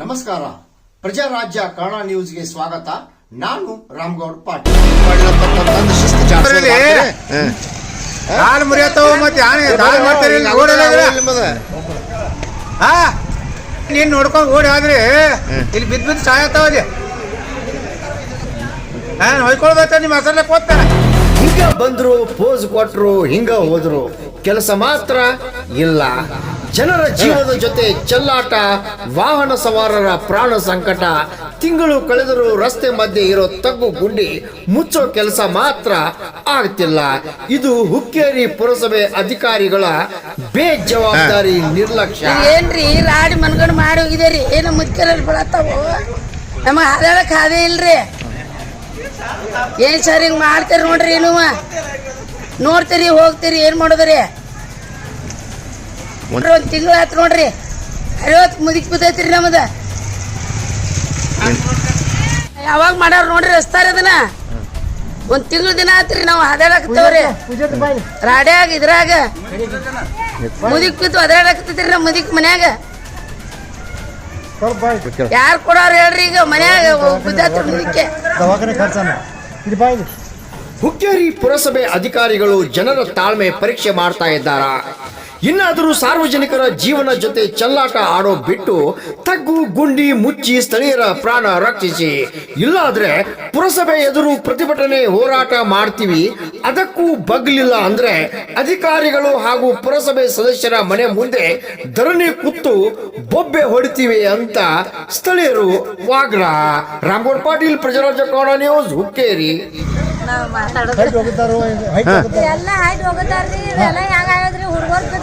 ನಮಸ್ಕಾರ. ಪ್ರಜಾರಾಜ್ಯ ಕನ್ನಡ ನ್ಯೂಸ್ಗೆ ಸ್ವಾಗತ. ನಾನು ರಾಮ್ಗೌಡ್ ಪಾಟೀಲ್. ಕಾಲ್ ಮುರಿಯತ್ತವ ಮತ್ತೆ ಆನೆ ಕಾಲ್ ಮಾಡ್ತಾರೆ. ಹಾ? ನೀನ್ ನೋಡ್ಕೊಂಡು ಓಡಿ ಆದ್ರಿ ಇಲ್ಲಿ ಬಿದ್ದು ಬಿದ್ದು ಸಾಯತ್ತವ ಅಲ್ಲಿ ನಾನು ಹೊಯ್ಕೊಳ್ದತ್ತ ನಿಮ್ಮ ಹೆಸರಲ್ಲೇ ಕೂತಾನೆ ಹಿಂಗ ಬಂದ್ರು ಪೋಸ್ ಕೊಟ್ರು ಹಿಂಗ ಹೋದ್ರು. ಕೆಲಸ ಮಾತ್ರ ಇಲ್ಲ. ಜನರ ಜೀವನದ ಜೊತೆ ಚೆಲ್ಲಾಟ ವಾಹನ ಸವಾರರ ಪ್ರಾಣ ಸಂಕಟ ತಿಂಗಳು ಕಳೆದರೂ ರಸ್ತೆ ಮಧ್ಯೆ ಇರೋ ತಗ್ಗು ಗುಂಡಿ ಮುಚ್ಚೋ ಕೆಲಸ ಮಾತ್ರ ಆಗ್ತಿಲ್ಲ. ಇದು ಹುಕ್ಕೇರಿ ಪುರಸಭೆ ಅಧಿಕಾರಿಗಳ ಬೇಜವಾಬ್ದಾರಿ ನಿರ್ಲಕ್ಷ್ಯ. ಏನ್ರಿ? ರಾಡಿ ಮನ್ಗಂಡ್ ಮಾಡಿ ಹೋಗಿದೇರಿ ಏನು ಮುದ್ಕರಲ್ಲಿ ಬಿಡತ್ತಾವು ನಮಗೆ ಹಾದಾಡಕ್ ಹಾದೇ ಇಲ್ರಿ. ಏನ್ ಸರ್ ಹಿಂಗ್ ಮಾಡ್ತೀರಿ ನೋಡ್ರಿ ಏನು? ನೋಡ್ತೀರಿ, ಹೋಗ್ತೀರಿ, ಏನ್ ಮಾಡೋದ್ರಿ? ನೋಡ್ರಿ, ಒಂದ್ ತಿಂಗಳ ಆಯ್ತು ನೋಡ್ರಿ. ಐವತ್ತು ಮುದುಕಿ ಬಿದ್ದೈತ್ರಿ ನಮ್ದ. ಯಾವಾಗ ಮಾಡ್ಯಾರ ನೋಡ್ರಿ ರಸ್ತಾರ ಅದನ್ನ? ಒಂದ್ ತಿಂಗಳ ದಿನ ಆತ್ರಿ ನಾವು ಹಾದಾಡಕತ್ತವ್ರಿ ರಾಡ್ಯಾಗ, ಇದ್ರಾಗ. ಮುದಿಕ್ ಬಿದ್ದು ಅದಾಡಕತ್ತೈತ್ರಿ ನಮ್ಮ ಮುದಿಕ್ ಮನ್ಯಾಗ. ಯಾರು ಕೊಡೋರು ಹೇಳ್ರಿ ಈಗ ಮನ್ಯಾಗ ಬಿದ್ದಾತ್ರಿ ಮುದಿಕ್ಕೆ. ದವಾಖಾನೆ ಖರ್ಚನ ಇದು ಬಾಯಿ ಹುಕ್ಕೇರಿ ಪುರಸಭೆ ಅಧಿಕಾರಿಗಳು ಜನರ ತಾಳ್ಮೆ ಪರೀಕ್ಷೆ ಮಾಡ್ತಾ ಇದ್ದಾರ? ಇನ್ನಾದರೂ ಸಾರ್ವಜನಿಕರ ಜೀವನ ಜೊತೆ ಚೆಲ್ಲಾಟ ಆಡೋ ಬಿಟ್ಟು ತಗ್ಗು ಗುಂಡಿ ಮುಚ್ಚಿ ಸ್ಥಳೀಯರ ಪ್ರಾಣ ರಕ್ಷಿಸಿ. ಇಲ್ಲಾದ್ರೆ ಪುರಸಭೆ ಎದುರು ಪ್ರತಿಭಟನೆ ಹೋರಾಟ ಮಾಡ್ತೀವಿ. ಅದಕ್ಕೂ ಬಗ್ಲಿಲ್ಲ ಅಂದ್ರೆ ಅಧಿಕಾರಿಗಳು ಹಾಗೂ ಪುರಸಭೆ ಸದಸ್ಯರ ಮನೆ ಮುಂದೆ ಧರಣಿ ಕುತ್ತು ಬೊಬ್ಬೆ ಹೊಡಿತೀವಿ ಅಂತ ಸ್ಥಳೀಯರು ವಾಗ್ರ. ರಾಮಗೌಡ ಪಾಟೀಲ್ ಪ್ರಜರಾಜ ಕೌಡ ನ್ಯೂಸ್ ಹುಕ್ಕೇರಿ. ಎಲ್ಲ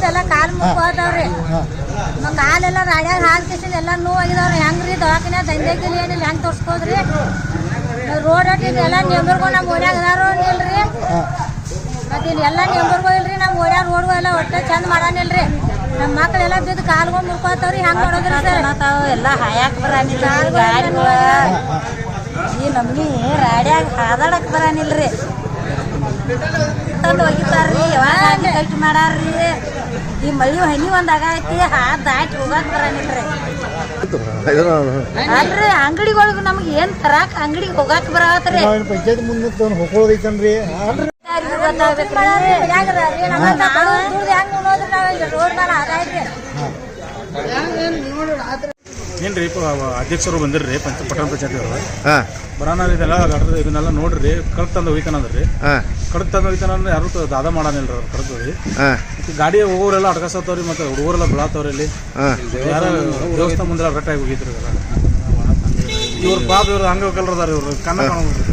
ಎಲ್ಲ ಕಾಲು ಹೋಗುತ್ತಾರ್ರಿ ಮುಖ ಹೋತಾವ್ರಿ ಮ- ಕಾಲೆಲ್ಲ ರಾಡ್ಯಾಗ ಹಾಕಿಸಿ ಎಲ್ಲ ನೋವಾಗಿದಾವ್ರಿ ಹೆಂಗ್ರಿ ದವಾಖಾನೆ ದಂಧೆಗಿಲಿ ಏನಿಲ್ಲ ಹೆಂಗ್ ತೋರ್ಸ್ಕೋದ್ರಿ? ರೋಡ್ ಅಟ್ಟಿದ್ ಎಲ್ಲ ನೆಂಬರ್ಗೋ ನಮ್ಮ ಓಡ್ಯಾಗ ಅದಾರೋ ಇಲ್ರಿ ಮತ್ತೆ ಇಲ್ಲಿ ಎಲ್ಲ ನೆಂಬರ್ಗಳು ಇಲ್ರಿ ನಮ್ಮ ಓಡ್ಯಾಗ ರೋಡ್ಗೋ ಎಲ್ಲ ಒಟ್ಟೆ ಚಂದ ಮಾಡಾನಿಲ್ರಿ. ನಮ್ಮ ಮಕ್ಳೆಲ್ಲ ಬಿದ್ದು ಕಾಲ್ಗೋ ಮುರ್ಕೋತಾವ್ರಿ ಹೆಂಗ್ ನೋಡೋದ್ರಿ ಸರ್? ಎಲ್ಲ ಹಾಯಾಕ್ ಬರಾನಿಲ್ಲ ಈ ನಮ್ನಿ ರಾಡ್ಯಾಗ ಹಾದಾಡಕ್ ಬರಾನಿಲ್ರಿ. ತಂದು ಒಗಿತಾರ್ರಿ ಯಾವಾಗ ಕಟ್ ಮಾಡಾರ್ರಿ. ಈ ಮಳಿ ಹನಿ ಒಂದ್ ಆಗೈತಿ ಹಾದ್ ದಾಟಿ ಹೋಗಾಕ್ ಬರಾನಿಲ್ರಿ ಅಲ್ರಿ ಅಂಗಡಿಗಳಿಗೆ ನಮ್ಗೆ ಏನ್ ತರಾಕ್ ಅಂಗಡಿಗೆ ಹೋಗಾಕ್ ಬರತ್ರಿ ಪಂಚಾಯತ್ ಮುಂದೆ ಹೋಗೋದೈತನ್ರಿ ಅಲ್ರಿ ರೋಡ್ ಮೇಲೆ ಆಗೈತ್ರಿ ಏನ್ರಿ ಅಧ್ಯಕ್ಷರು ಬಂದಿರ್ರಿ ಪಂಚ ಪಟ್ಟಣ ಪಂಚಾಯತಿ ಅವರು. ಬರಾನ ಇದೆಲ್ಲ ಗಡ್ಡ ಇದನ್ನೆಲ್ಲ ನೋಡ್ರಿ ಕಡಕ್ ತಂದು ಹೋಗ್ತಾನಂದ್ರಿ ಕಡಕ್ ತಂದು ಹೋಯ್ತಾನ ಅಂದ್ರೆ ಯಾರು ತ- ದಾದ ಮಾಡಾನಿಲ್ರಿ ಅವ್ರು ಹೋಗಿ. ಮತ್ತೆ ಗಾಡಿ ಹೋಗೋರೆಲ್ಲ ಅಡ್ಕಸತ್ತವ್ರಿ ಮತ್ತೆ ಹುಡುಗರೆಲ್ಲ ಬೆಳಾತವ್ರಿ ಇಲ್ಲಿ. ಯಾರ ದೇವಸ್ಥಾನ ಮುಂದೆ ರಟ್ಟಾಗಿ ಹೋಗಿದ್ರಿ ಇವ್ರ. ಪಾಪ ಇವ್ರು ಅಂಗವಿಕಲರು ಅದಾರ ಇವ್ರು. ಕಣ್ಣ ಕಾಣೋದು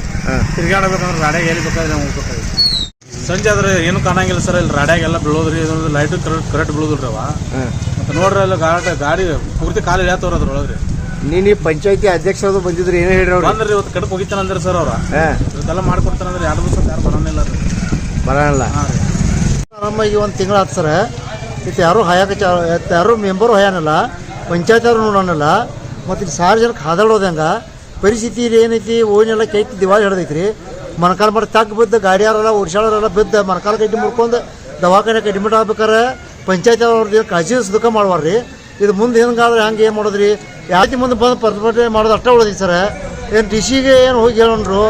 ತಿರ್ಗಾಡಬೇಕಂದ್ರೆ ರಾಡ್ಯಾಗ ಎಲ್ಲಿ ಬೇಕಾದ್ರೆ ನಾವು ಹೋಗ್ಬೇಕಾಗಿ ಸಂಜೆ ಆದ್ರೆ ಏನು ಕಾಣಂಗಿಲ್ಲ ಸರ್ ಇಲ್ಲಿ ರಾಡ್ಯಾಗೆಲ್ಲ ಬೀಳೋದ್ರಿ ಲೈಟ್ ಕರೆಕ್ಟ್ ಕರೆಕ್ಟ್ ಬೀಳೋದಿಲ್ರಿ ಅವ. ಮತ್ತೆ ನೋಡ್ರಿ ಅಲ್ಲಿ ಗಾಡಿ ಗಾಡಿ ಪೂರ್ತಿ ಕಾಲು ಇಳಿಯತ್ತವ್ರ ಅದ್ರೊಳಗ್ರಿ ನೀನು ಈ ಪಂಚಾಯತಿ ಅಧ್ಯಕ್ಷರದು ಬಂದಿದ್ರಿ ಏನೇ ಹೇಳ್ರಿ ಅವ್ರು? ಬಂದ್ರಿ ಇವತ್ತು ಕಡಕ್ ಹೋಗಿತ್ತಾನ ಅಂದ್ರೆ ಸರ್ ಅವ್ರ. ಇವತ್ತೆಲ್ಲ ಮಾಡ್ಕೊಡ್ತಾನಂದ್ರೆ ಎರಡು ದಿವಸ ಯಾರು ಬರೋನಿಲ್ಲ ರೀ. ನಮ್ಮ ಆರಾಮಾಗಿ ಒಂದು ತಿಂಗಳು ಆತ್ ಸರ್. ಇತ್ತು ಯಾರು ಹಯಾಕ ಯಾರು ಮೆಂಬರು ಹಯಾನಲ್ಲ ಪಂಚಾಯತ್ ಅವ್ರು ನೋಡೋಣಲ್ಲ ಮತ್ತು ಇಲ್ಲಿ ಸಾರ್ವಜನಿಕ ಹಾದಾಡೋದು ಹೆಂಗ ಪರಿಸ್ಥಿತಿ ಇಲ್ಲಿ ಏನೈತಿ ಓನೆಲ್ಲ ಕೈ ದಿವಾಳಿ ಹಿಡ್ದೈತ್ರಿ. ಮೊಣಕಾಲು ಮಾಡಿ ತಗ್ ಬಿದ್ದು ಗಾಡಿಯವರೆಲ್ಲ ಓಡಿಸೋರೆಲ್ಲ ಬಿದ್ದು ಮೊಣಕಾಲು ಕಟ್ಟಿ ಮುಡ್ಕೊಂಡು ದವಾಖಾನೆ ಅಡ್ಮಿಟ್ ಆಗ್ಬೇಕಾರೆ ಪಂಚಾಯತ್ ಅವ್ರದ್ದು ಕಾಳಜಿ ಸುಖ ಮಾಡ್ವಾರ್ರಿ. ಇದು ಮುಂದೆ ಹೆಂಗಾದ್ರೆ ಹಂಗೆ ಏನು ಮಾಡೋದ್ರಿ? ಯಾತಿ ಮುಂದೆ ಬಂದು ಪ್ರತಿಭಟನೆ ಮಾಡೋದು ಅಷ್ಟೇ ಉಳಿದ್ರಿ ಸರ್. ಏನು ಡಿ ಸಿಗೆ ಏನು ಹೋಗಿ ಹೇಳೋಣ್ರು?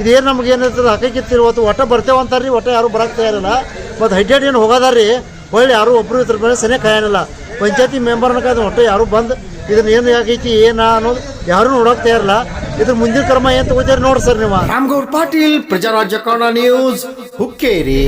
ಇದೇನು ನಮ್ಗೆ ಏನಿರ್ತದೆ ಹಾಕಕ್ಕಿತ್ತು ಇವತ್ತು ಒಟ್ಟ ಬರ್ತೇವೆ ಅಂತಾರ್ರಿ, ಒಟ್ಟ ಯಾರು ಬರಕ್ಕೆ ತಯಾರಿಲ್ಲ. ಮತ್ತು ಹೈಡ್ರೇಟ್ ಏನು ಹೋಗೋದಾರ್ರಿ? ಹೊಳ್ಳಿ ಯಾರು ಒಬ್ಬರು ಇದ್ರ ಮೇಲೆ ಸನೇ ಕಾಯನಿಲ್ಲ. ಪಂಚಾಯತಿ ಮೆಂಬರ್ನ ಕಾಯ್ದು ಒಟ್ಟು ಯಾರು ಬಂದು ಇದನ್ನ ಏನು ಆಗೈತಿ, ಏನ ಅನ್ನೋದು ಯಾರು ನೋಡೋಕೆ ತಯಾರಿಲ್ಲ. ಇದ್ರ ಮುಂದಿನ ಕ್ರಮ ಏನ್ ತಗೋತೀರಿ ನೋಡಿ ಸರ್ ನೀವು. ರಾಮ್ಗೌಡ್ ಪಾಟೀಲ್, ಪ್ರಜಾರಾಜ್ಯ ಕನ್ನಡ ನ್ಯೂಸ್ ಹುಕ್ಕೇರಿ.